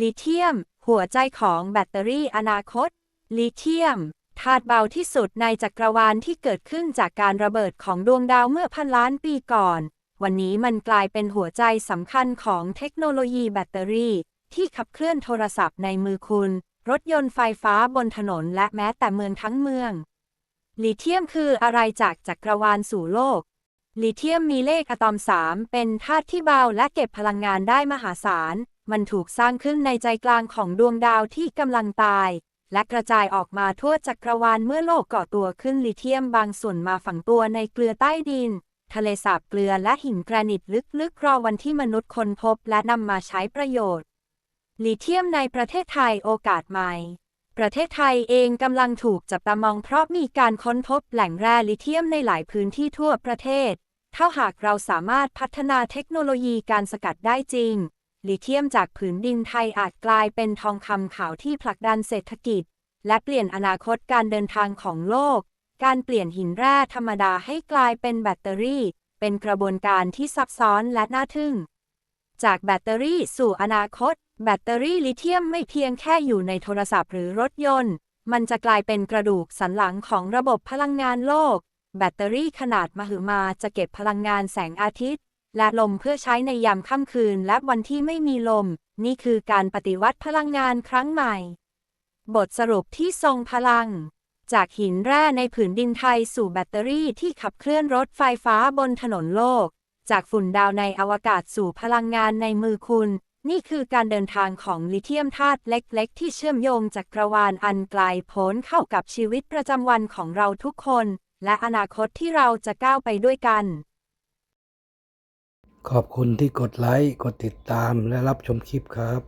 ลิเธียม หัวใจของแบตเตอรี่อนาคต ลิเธียมธาตุเบาที่สุดในจักรวาลที่เกิดขึ้นจากการระเบิดของดวงดาวเมื่อพันล้านปีก่อน วันนี้มันกลายเป็นหัวใจสำคัญของเทคโนโลยีแบตเตอรี่ ที่ขับเคลื่อนโทรศัพท์ในมือคุณ รถยนต์ไฟฟ้าบนถนนและแม้แต่เมืองทั้งเมือง ลิเธียมคืออะไรจากจักรวาลสู่โลก ลิเธียมมีเลขอะตอม 3 เป็นธาตุที่เบาและเก็บพลังงานได้มหาศาล มันถูกสร้างขึ้นในใจกลางของดวงดาวที่กำลังตาย และกระจายออกมาทั่วจักรวาลเมื่อโลกก่อตัวขึ้นลิเธียมบางส่วนมาฝังตัวในเกลือใต้ดิน ทะเลสาบเกลือและหินแกรนิตลึกๆรอวันที่มนุษย์ค้นพบและนำมาใช้ประโยชน์ ลิเธียมในประเทศไทยโอกาสใหม่ประเทศไทยเองกำลังถูกจับตามองเพราะมีการค้นพบแหล่งแร่ลิเธียมในหลายพื้นที่ทั่วประเทศ ถ้าหากเราสามารถพัฒนาเทคโนโลยีการสกัดได้จริง ลิเธียมจากผืนดินไทยอาจกลายเป็นทองคำขาวที่ผลักดันเศรษฐกิจ และเปลี่ยนอนาคตการเดินทางของโลก การเปลี่ยนหินแร่ธรรมดาให้กลายเป็นแบตเตอรี่ เป็นกระบวนการที่ซับซ้อนและน่าทึ่ง จากแบตเตอรี่สู่อนาคต แบตเตอรี่ลิเธียมไม่เพียงแค่อยู่ในโทรศัพท์หรือรถยนต์ มันจะกลายเป็นกระดูกสันหลังของระบบพลังงานโลก แบตเตอรี่ขนาดมหึมาจะเก็บพลังงานแสงอาทิตย์ และลมเพื่อใช้ในยามค่ำคืนและวันที่ไม่มีลม นี่คือการปฏิวัติพลังงานครั้งใหม่ บทสรุปที่ทรงพลัง จากหินแร่ในผืนดินไทยสู่แบตเตอรี่ที่ขับเคลื่อนรถไฟฟ้าบนถนนโลก จากฝุ่นดาวในอวกาศสู่พลังงานในมือคุณ นี่คือการเดินทางของลิเธียมธาตุเล็ก ๆ ที่เชื่อมโยงจักรวาลอันไกลโพ้นเข้ากับชีวิตประจำวันของเราทุกคน และอนาคตที่เราจะก้าวไปด้วยกัน ขอบคุณที่กดไลค์ กดติดตามและรับชมคลิปครับ